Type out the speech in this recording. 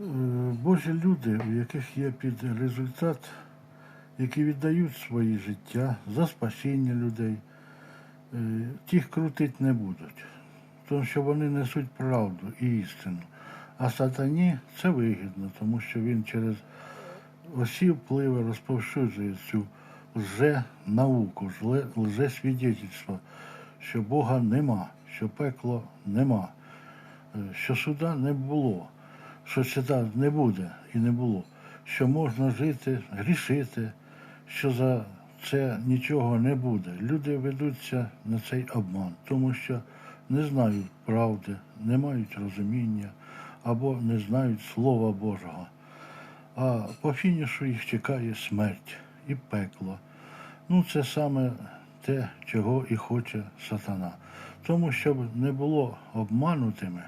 Е, Божі люди, у яких є під результат, які віддають свої життя за спасіння людей, е, тих крутить не будуть, тому що вони несуть правду і істину. А сатані це вигідно, тому що він через осі впливи розповсюджує цю лже-науку, зле- лже-свідетельство, що Бога нема, що пекло нема, е, що суда не було, що свята не буде і не було, що можна жити, грішити, що за це нічого не буде. Люди ведуться на цей обман, тому що не знають правди, не мають розуміння або не знають Слова Божого. А по фінішу їх чекає смерть і пекло. Ну, це саме те, чого і хоче сатана. Тому, щоб не було обманутими,